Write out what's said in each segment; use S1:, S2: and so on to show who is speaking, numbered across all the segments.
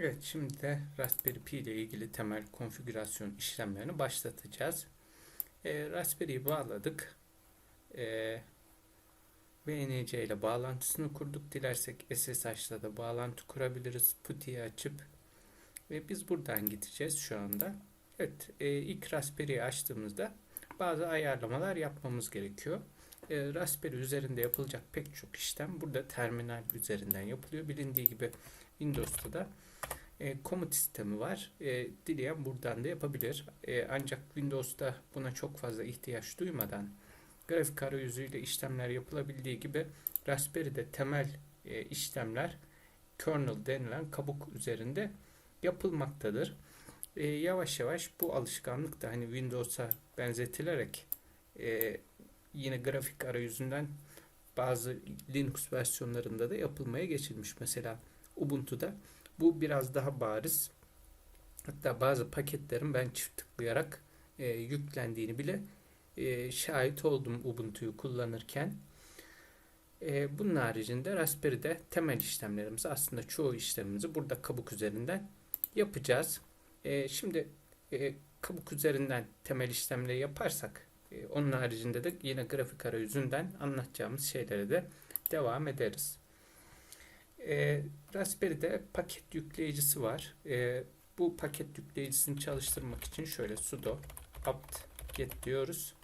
S1: Evet, şimdi de Raspberry Pi ile ilgili temel konfigürasyon işlemlerini başlatacağız. E, Raspberry'yi bağladık. E, VNC ile bağlantısını kurduk. Dilersek SSH ile de bağlantı kurabiliriz. PuTTY'i açıp ve biz buradan gideceğiz şu anda. Evet, e, ilk Raspberry'yi açtığımızda bazı ayarlamalar yapmamız gerekiyor. E, Raspberry üzerinde yapılacak pek çok işlem burada terminal üzerinden yapılıyor. Bilindiği gibi Windows'ta da e, komut sistemi var. E, dileyen buradan da yapabilir. E, ancak Windows'ta buna çok fazla ihtiyaç duymadan grafik arayüzüyle işlemler yapılabildiği gibi Raspberry'de temel e, işlemler kernel denilen kabuk üzerinde yapılmaktadır. E, yavaş yavaş bu alışkanlık da hani Windows'a benzetilerek e, yine grafik arayüzünden bazı Linux versiyonlarında da yapılmaya geçilmiş. Mesela Ubuntu'da bu biraz daha bariz. Hatta bazı paketlerin ben çift tıklayarak e, yüklendiğini bile e, şahit oldum Ubuntu'yu kullanırken. E, bunun haricinde Raspberry'de temel işlemlerimizi aslında çoğu işlemimizi burada kabuk üzerinden yapacağız. E, şimdi e, kabuk üzerinden temel işlemleri yaparsak e, onun haricinde de yine grafik arayüzünden anlatacağımız şeylere de devam ederiz. E, Raspberry'de paket yükleyicisi var. E, bu paket yükleyicisini çalıştırmak için şöyle sudo apt-get diyoruz.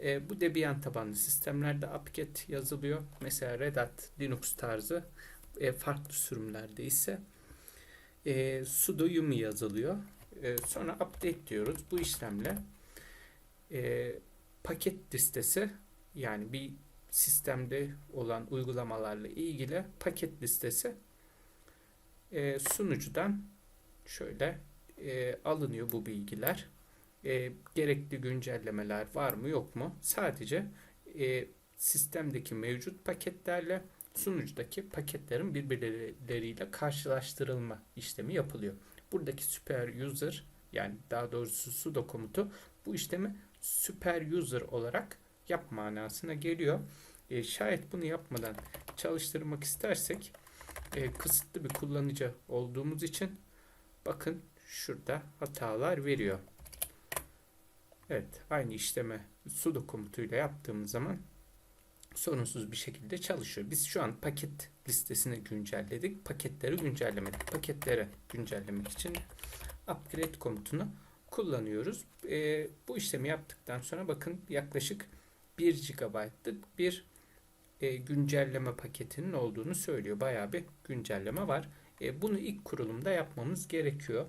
S1: E, bu Debian tabanlı sistemlerde apt-get yazılıyor. Mesela Red Hat Linux tarzı e, farklı sürümlerde ise e, sudo yumi yazılıyor. E, sonra update diyoruz. Bu işlemle e, paket listesi yani bir sistemde olan uygulamalarla ilgili paket listesi e, sunucudan şöyle e, alınıyor bu bilgiler. E, gerekli güncellemeler var mı yok mu? Sadece e, sistemdeki mevcut paketlerle sunucudaki paketlerin birbirleriyle karşılaştırılma işlemi yapılıyor. Buradaki super user yani daha doğrusu sudo komutu bu işlemi super user olarak yap manasına geliyor. E, şayet bunu yapmadan çalıştırmak istersek e, kısıtlı bir kullanıcı olduğumuz için bakın şurada hatalar veriyor. Evet aynı işleme sudo komutuyla yaptığımız zaman sorunsuz bir şekilde çalışıyor. Biz şu an paket listesini güncelledik. Paketleri güncellemedik. Paketleri güncellemek için upgrade komutunu kullanıyoruz. E, bu işlemi yaptıktan sonra bakın yaklaşık 1 GB'lık bir e, güncelleme paketinin olduğunu söylüyor. Bayağı bir güncelleme var. E, bunu ilk kurulumda yapmamız gerekiyor.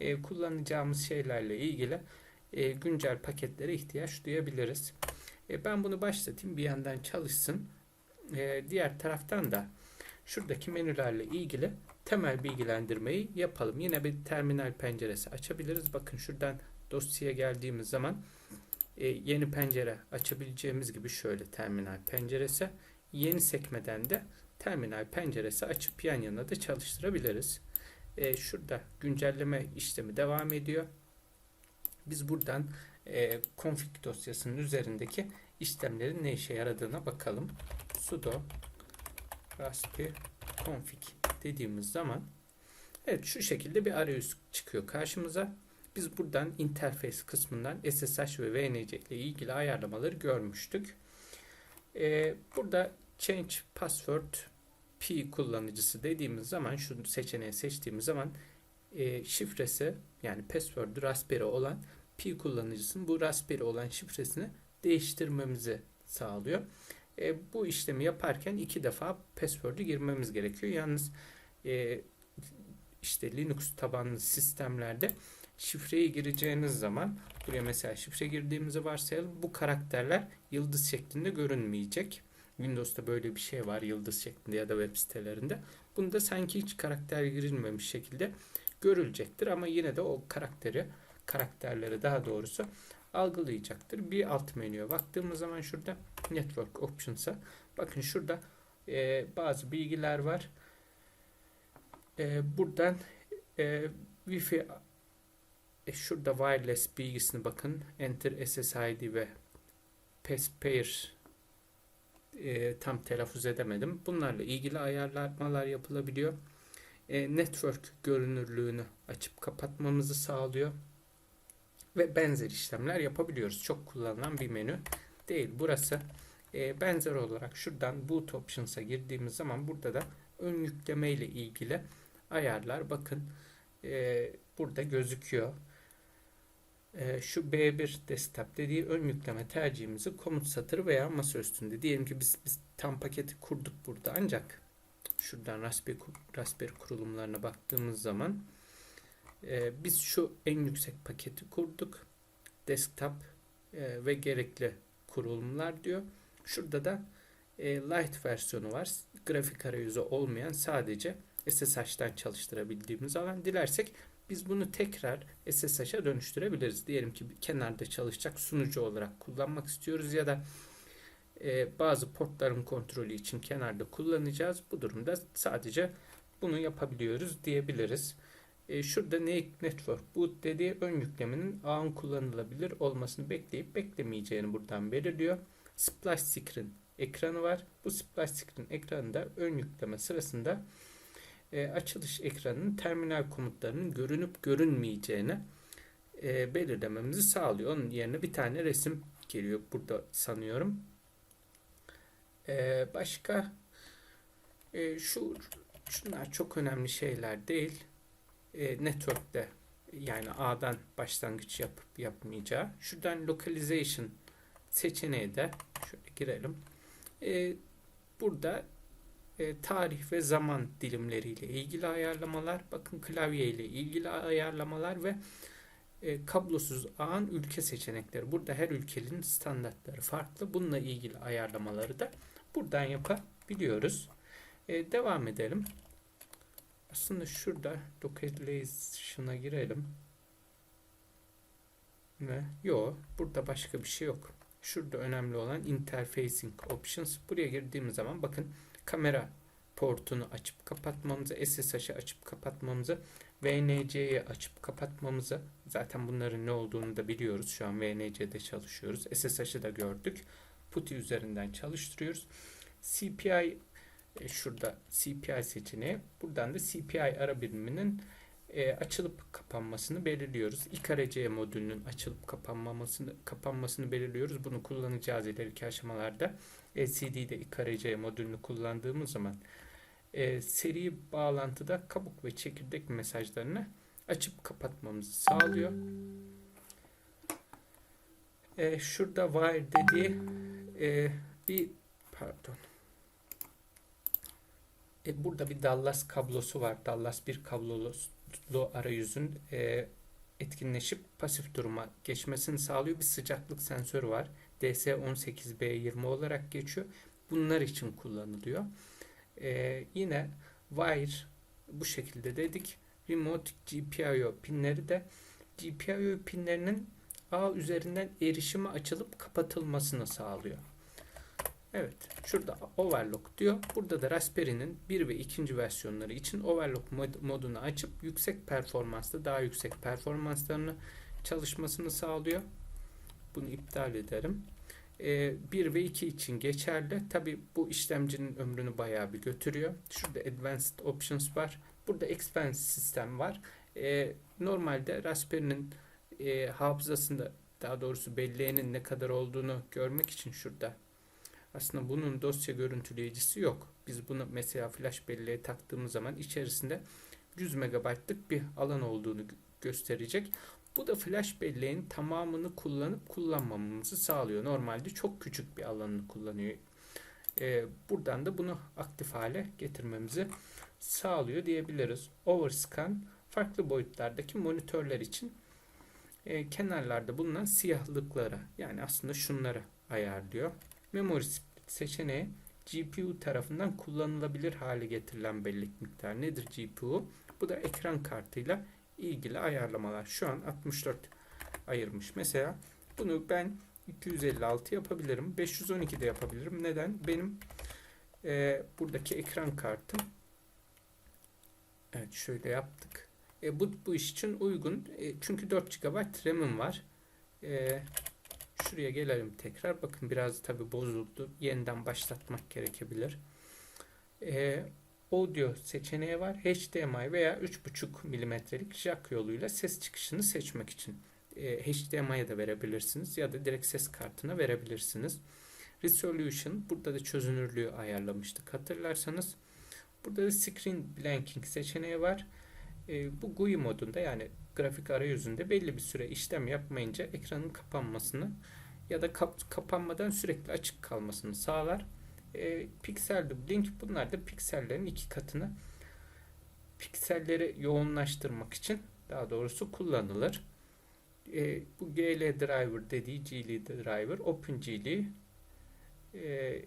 S1: E, kullanacağımız şeylerle ilgili e, güncel paketlere ihtiyaç duyabiliriz. E, ben bunu başlatayım bir yandan çalışsın. E, diğer taraftan da şuradaki menülerle ilgili temel bilgilendirmeyi yapalım. Yine bir terminal penceresi açabiliriz. Bakın şuradan dosyaya geldiğimiz zaman e, yeni pencere açabileceğimiz gibi şöyle terminal penceresi. Yeni sekmeden de terminal penceresi açıp yan yana da çalıştırabiliriz. E, şurada güncelleme işlemi devam ediyor. Biz buradan e, config dosyasının üzerindeki işlemlerin ne işe yaradığına bakalım. sudo raspi config dediğimiz zaman evet şu şekilde bir arayüz çıkıyor karşımıza. Biz buradan interface kısmından SSH ve VNC ile ilgili ayarlamaları görmüştük. Ee, burada change password P kullanıcısı dediğimiz zaman şu seçeneği seçtiğimiz zaman e, şifresi yani password Raspberry olan P kullanıcısının bu Raspberry olan şifresini değiştirmemizi sağlıyor. E, bu işlemi yaparken iki defa password'ü girmemiz gerekiyor. Yalnız e, işte Linux tabanlı sistemlerde şifreyi gireceğiniz zaman buraya mesela şifre girdiğimizi varsayalım. Bu karakterler yıldız şeklinde görünmeyecek. Windows'ta böyle bir şey var yıldız şeklinde ya da web sitelerinde. Bunda sanki hiç karakter girilmemiş şekilde görülecektir ama yine de o karakteri karakterleri daha doğrusu algılayacaktır. Bir alt menüye baktığımız zaman şurada Network Options'a bakın şurada e, bazı bilgiler var. E, buradan e, Wi-Fi e, şurada wireless bilgisini bakın. Enter SSID ve Pair e, tam telaffuz edemedim. Bunlarla ilgili ayarlamalar yapılabiliyor. e, network görünürlüğünü açıp kapatmamızı sağlıyor. Ve benzer işlemler yapabiliyoruz. Çok kullanılan bir menü değil. Burası e, benzer olarak şuradan boot options'a girdiğimiz zaman burada da ön yükleme ile ilgili ayarlar bakın e, burada gözüküyor. E, şu B1 desktop dediği ön yükleme tercihimizi komut satırı veya masa üstünde. Diyelim ki biz, biz tam paketi kurduk burada ancak şuradan Raspberry, Raspberry kurulumlarına baktığımız zaman e, biz şu en yüksek paketi kurduk. Desktop e, ve gerekli kurulumlar diyor. Şurada da e, light versiyonu var. Grafik arayüzü olmayan sadece SSH'tan çalıştırabildiğimiz alan. Dilersek biz bunu tekrar SSH'a dönüştürebiliriz. Diyelim ki kenarda çalışacak sunucu olarak kullanmak istiyoruz ya da e, bazı portların kontrolü için kenarda kullanacağız. Bu durumda sadece bunu yapabiliyoruz diyebiliriz. E, şurada Network Boot dediği ön yüklemenin ağın kullanılabilir olmasını bekleyip beklemeyeceğini buradan belirliyor. Splash Screen ekranı var. Bu Splash Screen ekranında ön yükleme sırasında e, açılış ekranının terminal komutlarının görünüp görünmeyeceğini e, belirlememizi sağlıyor. Onun yerine bir tane resim geliyor burada sanıyorum. E, başka e, şu şunlar çok önemli şeyler değil. E, network'te yani A'dan başlangıç yapıp yapmayacağı. Şuradan localization seçeneği de şöyle girelim. E, burada e, tarih ve zaman dilimleriyle ilgili ayarlamalar, bakın klavye ile ilgili ayarlamalar ve e, kablosuz ağın ülke seçenekleri. Burada her ülkenin standartları farklı. Bununla ilgili ayarlamaları da buradan yapabiliyoruz. E, devam edelim. Aslında şurada localization'a girelim. Ve yok, burada başka bir şey yok. Şurada önemli olan interfacing options. Buraya girdiğimiz zaman bakın kamera portunu açıp kapatmamızı, SSH'ı açıp kapatmamızı, VNC'yi açıp kapatmamızı, zaten bunların ne olduğunu da biliyoruz. Şu an VNC'de çalışıyoruz. SSH'ı da gördük. PuTTY üzerinden çalıştırıyoruz. CPI e, şurada CPI seçeneği. Buradan da CPI ara biriminin e, açılıp kapanmasını belirliyoruz. IKRC modülünün açılıp kapanmamasını kapanmasını belirliyoruz. Bunu kullanacağız ileriki aşamalarda. LCD'de IKRC modülünü kullandığımız zaman e, seri bağlantıda kabuk ve çekirdek mesajlarını açıp kapatmamızı sağlıyor. E, şurada wire dediği e, bir pardon e, burada bir Dallas kablosu var. Dallas bir kablolu arayüzün e, etkinleşip pasif duruma geçmesini sağlıyor. Bir sıcaklık sensörü var. DS18B20 olarak geçiyor. Bunlar için kullanılıyor. E, yine wire bu şekilde dedik. Remote GPIO pinleri de GPIO pinlerinin ağ üzerinden erişime açılıp kapatılmasını sağlıyor. Evet. Şurada overlock diyor. Burada da Raspberry'nin bir ve ikinci versiyonları için overlock mod modunu açıp yüksek performanslı daha yüksek performanslarını çalışmasını sağlıyor. Bunu iptal ederim. Ee, 1 ve 2 için geçerli. Tabi bu işlemcinin ömrünü bayağı bir götürüyor. Şurada Advanced Options var. Burada Expand sistem var. Ee, normalde Raspberry'nin e, hafızasında daha doğrusu belleğinin ne kadar olduğunu görmek için şurada aslında bunun dosya görüntüleyicisi yok. Biz bunu mesela flash belleğe taktığımız zaman içerisinde 100 MB'lık bir alan olduğunu gösterecek. Bu da flash belleğin tamamını kullanıp kullanmamamızı sağlıyor. Normalde çok küçük bir alanını kullanıyor. Ee, buradan da bunu aktif hale getirmemizi sağlıyor diyebiliriz. Overscan farklı boyutlardaki monitörler için e, kenarlarda bulunan siyahlıklara yani aslında şunları ayarlıyor. Memory seçeneği GPU tarafından kullanılabilir hale getirilen bellek miktarı nedir GPU? Bu da ekran kartıyla ilgili ayarlamalar. Şu an 64 ayırmış. Mesela bunu ben 256 yapabilirim. 512 de yapabilirim. Neden? Benim e, buradaki ekran kartım Evet şöyle yaptık. E, bu, bu iş için uygun. E, çünkü 4 GB RAM'im var. E, Şuraya gelelim tekrar. Bakın biraz tabi bozuldu. Yeniden başlatmak gerekebilir. Ee, audio seçeneği var. HDMI veya 3.5 milimetrelik jack yoluyla ses çıkışını seçmek için. E, HDMI'ye de verebilirsiniz ya da direkt ses kartına verebilirsiniz. Resolution burada da çözünürlüğü ayarlamıştık hatırlarsanız. Burada da Screen Blanking seçeneği var. E, bu GUI modunda yani grafik arayüzünde belli bir süre işlem yapmayınca ekranın kapanmasını ya da kap- kapanmadan sürekli açık kalmasını sağlar. E, piksel blink bunlar da piksellerin iki katını pikselleri yoğunlaştırmak için daha doğrusu kullanılır. E, bu GL driver dediği GL driver OpenGL e,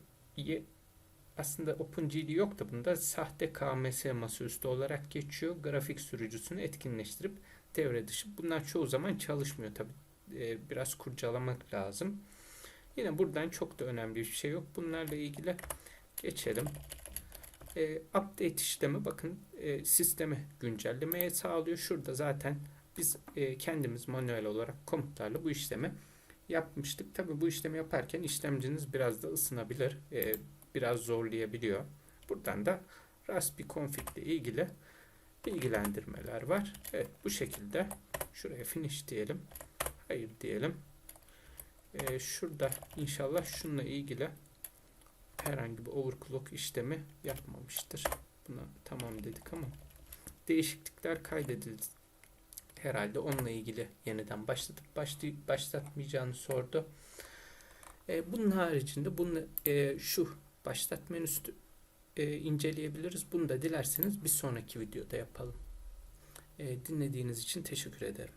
S1: aslında OpenGL yok da bunda sahte KMS masaüstü olarak geçiyor. Grafik sürücüsünü etkinleştirip devre dışı. Bunlar çoğu zaman çalışmıyor tabi. biraz kurcalamak lazım. Yine buradan çok da önemli bir şey yok. Bunlarla ilgili geçelim. E, update işlemi bakın e, sistemi güncellemeye sağlıyor. Şurada zaten biz e, kendimiz manuel olarak komutlarla bu işlemi yapmıştık. Tabi bu işlemi yaparken işlemciniz biraz da ısınabilir. E, biraz zorlayabiliyor. Buradan da Raspi config ile ilgili bilgilendirmeler var. Evet bu şekilde şuraya finish diyelim. Hayır diyelim. Ee, şurada inşallah şununla ilgili herhangi bir overclock işlemi yapmamıştır. Buna tamam dedik ama değişiklikler kaydedildi. Herhalde onunla ilgili yeniden başlatıp başlay başlatmayacağını sordu. Ee, bunun haricinde bunu e, şu başlat menüsü e, inceleyebiliriz. Bunu da dilerseniz bir sonraki videoda yapalım. E, dinlediğiniz için teşekkür ederim.